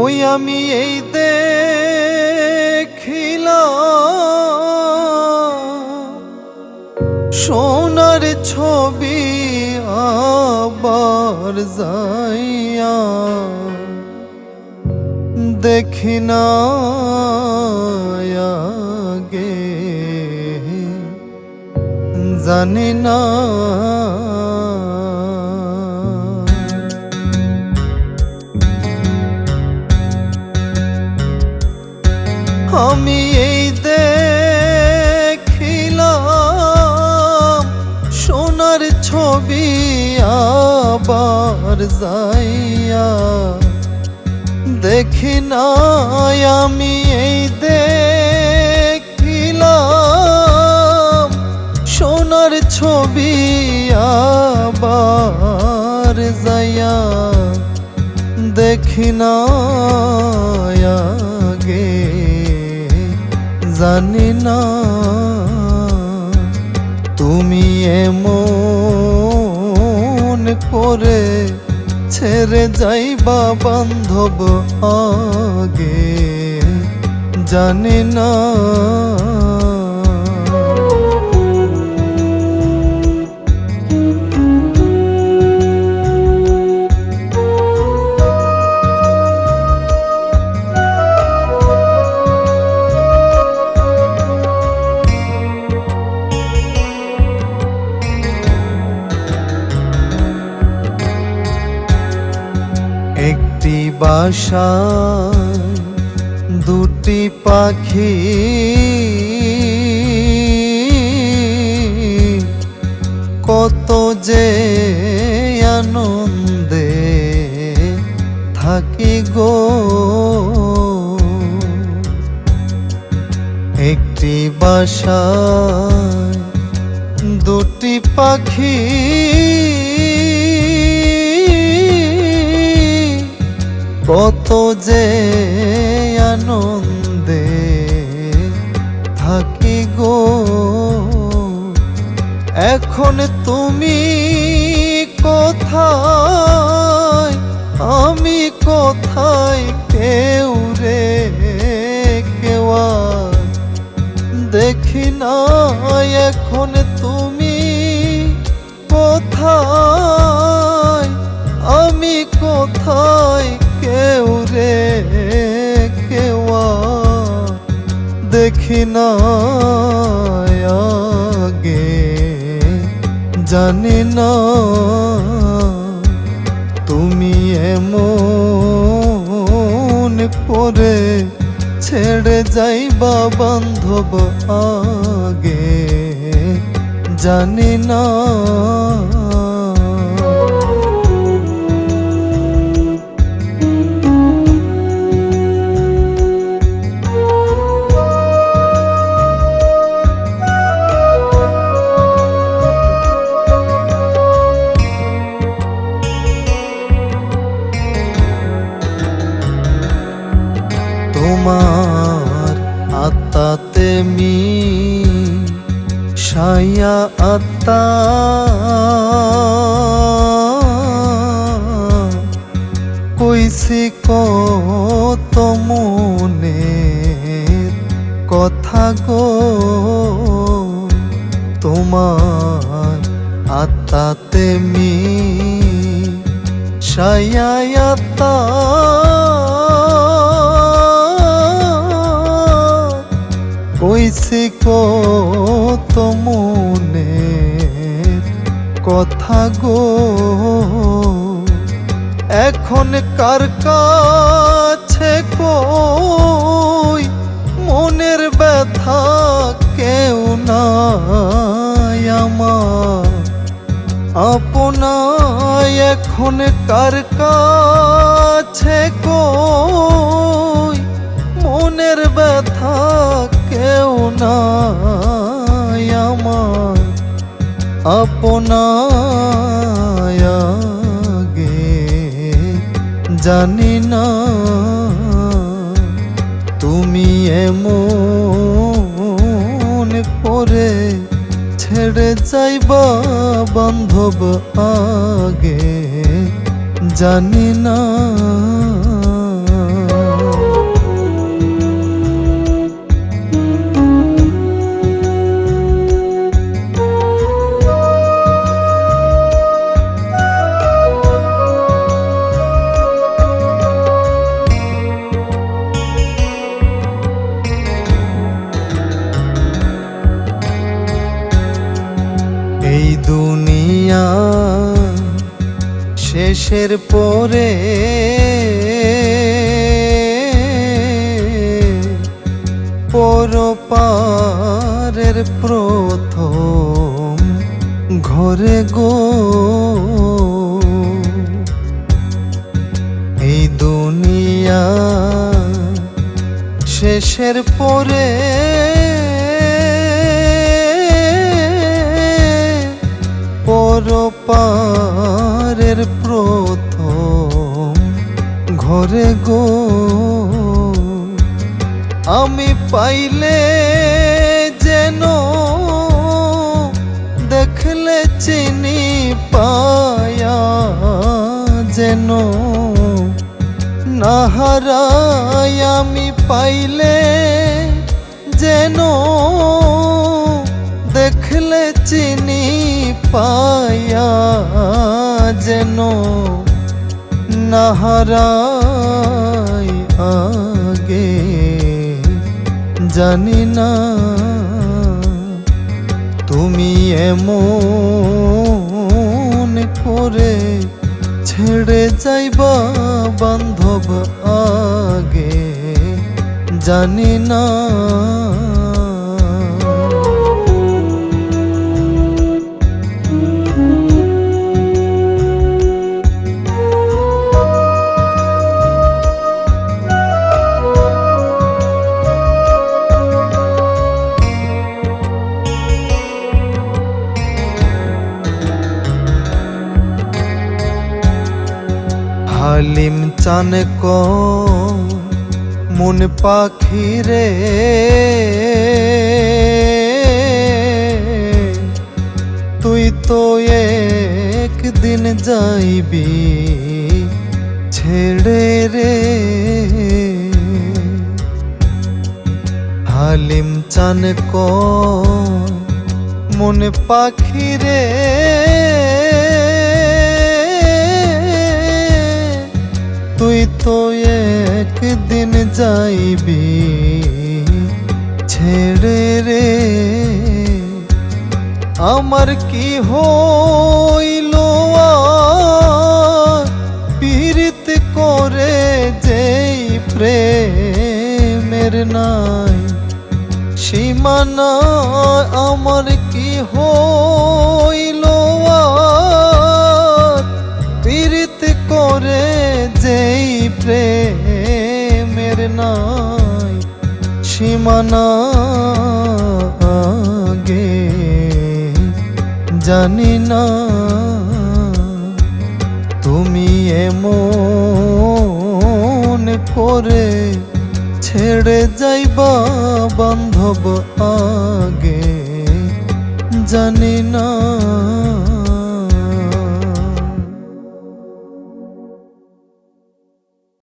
ওই আমি এই দেখিলাম। সোনার ছবি আবার যাইয়া দেখি না আগে। জানি না আমি এই দেখিলাম, সোনার ছবি আবার যাইয়া। দেখি না আমি এই দেখিলাম, সোনার ছবি আবার যাইয়া। দেখি না আগে। জানি না তুমি এমন করে ছেড়ে যাইবা বান্ধব আগে। জানি না বাসায় দুটি পাখি কত যে আনন্দে থাকি গো। একটি বাসায় দুটি পাখি কত যে দেখি না আগে জানি না তুমি এমন করে ছেড়ে যাইবা বান্ধব আগে জানি না আত্মাতে মি সায়া আত্মা। কইছি কত মনে কথা গো তোমার আত্মাতে মি সায়াতা কইছি কত মনে কথা গো। এখন কার কাছে কই? মনের ব্যথা কেউ নাই আমার। আপনায় এখন কার কাছে কই? মনের ব্যথা আপনায় আগে জানি না তুমি এমন করে ছেড়ে যাইবা বান্ধব আগে জানি না শেষের পরে পরপারের প্রথম ঘরে গো। এই দুনিয়া শেষের পরে পরপারের ঘরে গো, আমি পাইলে যেন দেখলে চিনি পায়া যেন। নাহারাই আমি পাইলে যেন দেখলে চিনি পায়া যেন। নাহারাই আগে জানি না তুমি এমন করে ছেড়ে যাইবা বান্ধব আগে জানি না হালিম চান মন পাখি রে তুই তো একদিন যাইবি ছেড়ে রে। হালিম চান মন পাখি রে আমার কি হইল পীড়িত করে যেই প্রেমের নাই সীমানা আমার কি হইল পীড়িত করে যেই প্রেমের নাই সীমানা জানি না তুমি এমন করে ছেড়ে যাইবা বান্ধব আগে জানি না।